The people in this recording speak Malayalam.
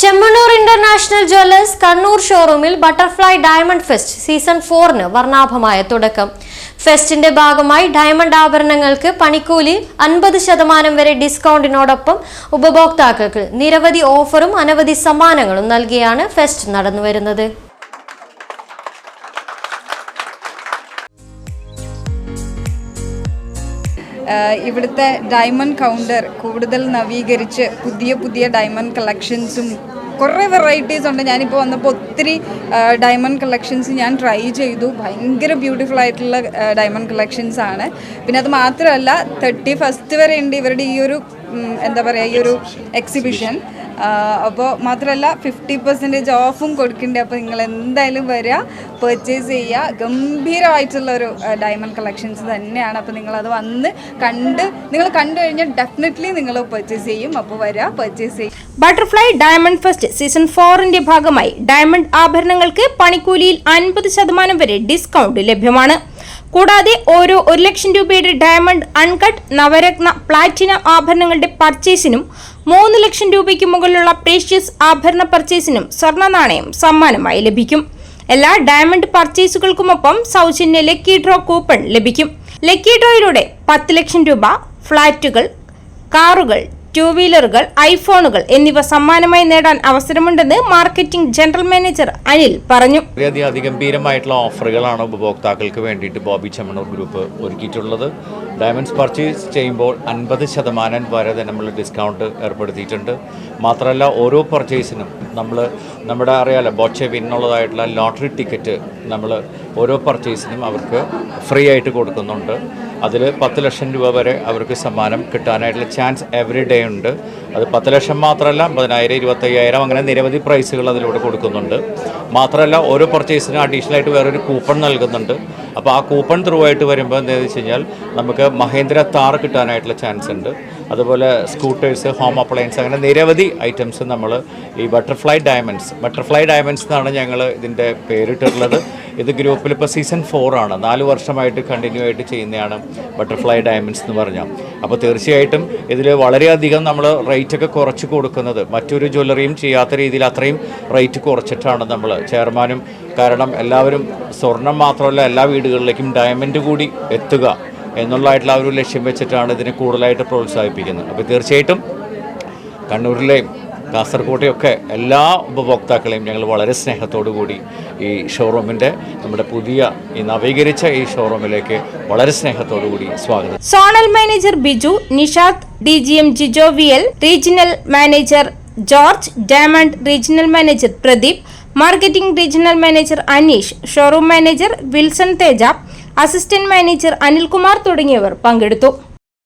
ചെമ്മണ്ണൂർ ഇന്റർനാഷണൽ ജ്വല്ലേഴ്സ് കണ്ണൂർ ഷോറൂമിൽ ബട്ടർഫ്ലൈ ഡയമണ്ട് ഫെസ്റ്റ് സീസൺ ഫോറിന് വർണാഭമായ തുടക്കം. ഫെസ്റ്റിന്റെ ഭാഗമായി ഡയമണ്ട് ആഭരണങ്ങൾക്ക് പണിക്കൂലി അൻപത് ശതമാനം വരെ ഡിസ്കൗണ്ടിനോടൊപ്പം ഉപഭോക്താക്കൾക്ക് നിരവധി ഓഫറും അനവധി സമ്മാനങ്ങളും നൽകിയാണ് ഫെസ്റ്റ് നടന്നുവരുന്നത്. ഇവിടുത്തെ ഡയമണ്ട് കൗണ്ടർ കൂടുതൽ നവീകരിച്ച് പുതിയ പുതിയ ഡയമണ്ട് കളക്ഷൻസും കുറേ വെറൈറ്റീസ് ഉണ്ട്. ഞാനിപ്പോൾ വന്നപ്പോൾ ഒത്തിരി ഡയമണ്ട് കളക്ഷൻസ് ഞാൻ ട്രൈ ചെയ്തു. ഭയങ്കര ബ്യൂട്ടിഫുൾ ആയിട്ടുള്ള ഡയമണ്ട് കളക്ഷൻസ് ആണ്. പിന്നെ അത് മാത്രമല്ല തേർട്ടി ഫസ്റ്റ് വരെ ഉണ്ട്. ഇവരുടെ ഈ ഒരു എന്താ പറയുക ഈ ഒരു എക്സിബിഷൻ അപ്പോൾ മാത്രമല്ല ഫിഫ്റ്റി പെർസെന്റേജ് ഓഫും കൊടുക്കുന്നുണ്ട് അപ്പോൾ നിങ്ങൾ എന്തായാലും വരിക പെർച്ചേസ് ചെയ്യുക ഗംഭീരമായിട്ടുള്ള ഒരു ഡയമണ്ട് കളക്ഷൻസ് തന്നെയാണ്. അപ്പോൾ നിങ്ങളത് വന്ന് കണ്ട് നിങ്ങൾ കണ്ടു കഴിഞ്ഞാൽ ഡെഫിനറ്റ്ലി നിങ്ങൾ പെർച്ചേസ് ചെയ്യും. അപ്പോൾ വരിക പെർച്ചേസ് ചെയ്യും. ബട്ടർഫ്ലൈ ഡയമണ്ട് ഫെസ്റ്റ് സീസൺ ഫോറിന്റെ ഭാഗമായി ഡയമണ്ട് ആഭരണങ്ങൾക്ക് പണിക്കൂലിയിൽ അൻപത് ശതമാനം വരെ ഡിസ്കൗണ്ട് ലഭ്യമാണ്. കൂടാതെ ഓരോ ഒരു ലക്ഷം രൂപയുടെ ഡയമണ്ട് അൺകട്ട് നവരത്ന പ്ലാറ്റിനം ആഭരണങ്ങളുടെ പർച്ചേസിനും മൂന്ന് ലക്ഷം രൂപയ്ക്ക് മുകളിലുള്ള പ്രേഷ്യസ് ആഭരണ പർച്ചേസിനും സ്വർണ നാണയം സമ്മാനമായി ലഭിക്കും. എല്ലാ ഡയമണ്ട് പർച്ചേസുകൾക്കുമൊപ്പം സൗജന്യ ലക്കി ഡ്രോ കൂപ്പൺ ലഭിക്കും. ലക്കി ഡ്രോയിലൂടെ പത്ത് ലക്ഷം രൂപ ഫ്ളാറ്റുകൾ കാറുകൾ ടൂ വീലറുകൾ ഐഫോണുകൾ എന്നിവ സമ്മാനമായി നേടാൻ അവസരമുണ്ടെന്ന് മാർക്കറ്റിംഗ് ജനറൽ മാനേജർ അനിൽ പറഞ്ഞു. വളരെയധികം അതിഗംഭീരമായിട്ടുള്ള ഓഫറുകളാണ് ഉപഭോക്താക്കൾക്ക് വേണ്ടിയിട്ട് ബോബി ചെമ്മണൂർ ഗ്രൂപ്പ് ഒരുക്കിയിട്ടുള്ളത്. ഡയമണ്ട്സ് പർച്ചേസ് ചെയ്യുമ്പോൾ അൻപത് ശതമാനം വരെ നമ്മൾ ഡിസ്കൗണ്ട് ഏർപ്പെടുത്തിയിട്ടുണ്ട്. മാത്രമല്ല ഓരോ പർച്ചേസിനും നമ്മൾ നമ്മുടെ അറിയാലോ ബോച്ചെ വിന്നുള്ളതായിട്ടുള്ള ലോട്ടറി ടിക്കറ്റ് നമ്മൾ ഓരോ പർച്ചേസിനും അവർക്ക് ഫ്രീ ആയിട്ട് കൊടുക്കുന്നുണ്ട്. അതിൽ പത്ത് ലക്ഷം രൂപ വരെ അവർക്ക് സമ്മാനം കിട്ടാനായിട്ടുള്ള ചാൻസ് എവറി ഡേ ഉണ്ട്. അത് പത്ത് ലക്ഷം മാത്രമല്ല അമ്പതിനായിരം ഇരുപത്തയ്യായിരം അങ്ങനെ നിരവധി പ്രൈസുകൾ അതിലൂടെ കൊടുക്കുന്നുണ്ട്. മാത്രമല്ല ഓരോ പർച്ചേസിനും അഡീഷണൽ ആയിട്ട് വേറൊരു കൂപ്പൺ നൽകുന്നുണ്ട്. അപ്പോൾ ആ കൂപ്പൺ ത്രൂ ആയിട്ട് വരുമ്പോൾ എന്താണെന്ന് വെച്ച് കഴിഞ്ഞാൽ നമുക്ക് മഹേന്ദ്ര താർ കിട്ടാനായിട്ടുള്ള ചാൻസ് ഉണ്ട്. അതുപോലെ സ്കൂട്ടേഴ്സ് ഹോം അപ്ലയൻസ് അങ്ങനെ നിരവധി ഐറ്റംസ് നമ്മൾ ഈ ബട്ടർഫ്ലൈ ഡയമണ്ട്സ് ബട്ടർഫ്ലൈ ഡയമണ്ട്സ് എന്നാണ് ഞങ്ങൾ ഇതിന്റെ പേരിട്ടിട്ടുള്ളത് ഇത് ഗ്രൂപ്പിൽ ഇപ്പോൾ സീസൺ ഫോർ ആണ്. നാല് വർഷമായിട്ട് കണ്ടിന്യൂ ആയിട്ട് ചെയ്യുന്നതാണ് ബട്ടർഫ്ലൈ ഡയമണ്ട്സ് എന്ന് പറഞ്ഞാൽ. അപ്പോൾ തീർച്ചയായിട്ടും ഇതിൽ വളരെയധികം നമ്മൾ റേറ്റൊക്കെ കുറച്ച് കൊടുക്കുന്നത്. മറ്റൊരു ജ്വല്ലറിയും ചെയ്യാത്ത രീതിയിൽ അത്രയും റേറ്റ് കുറച്ചിട്ടാണ് നമ്മൾ ചെയർമാനും കാരണം എല്ലാവരും സ്വർണം മാത്രമല്ല എല്ലാ വീടുകളിലേക്കും ഡയമണ്ട് കൂടി എത്തുക എന്നുള്ളതായിട്ടുള്ള ആ ഒരു ലക്ഷ്യം വെച്ചിട്ടാണ് ഇതിനെ കൂടുതലായിട്ട് പ്രോത്സാഹിപ്പിക്കുന്നത്. അപ്പോൾ തീർച്ചയായിട്ടും കണ്ണൂരിലെയും കാസർഗോട്ടെയും ഒക്കെ എല്ലാ ഉപഭോക്താക്കളെയും ഞങ്ങൾ വളരെ സ്നേഹത്തോടു കൂടി ഈ ഷോറൂമിന്റെ നമ്മുടെ പുതിയ ഈ നവീകരിച്ച ഈ ഷോറൂമിലേക്ക് വളരെ സ്നേഹത്തോടു കൂടി സ്വാഗതം. Zonal manager Biju Nishad D G M Jijo V L regional manager George diamond regional manager Pradeep marketing regional manager Aneesh showroom manager Wilson Teja assistant manager Anilkumar തുടങ്ങിയവർ പങ്കെടുത്തു.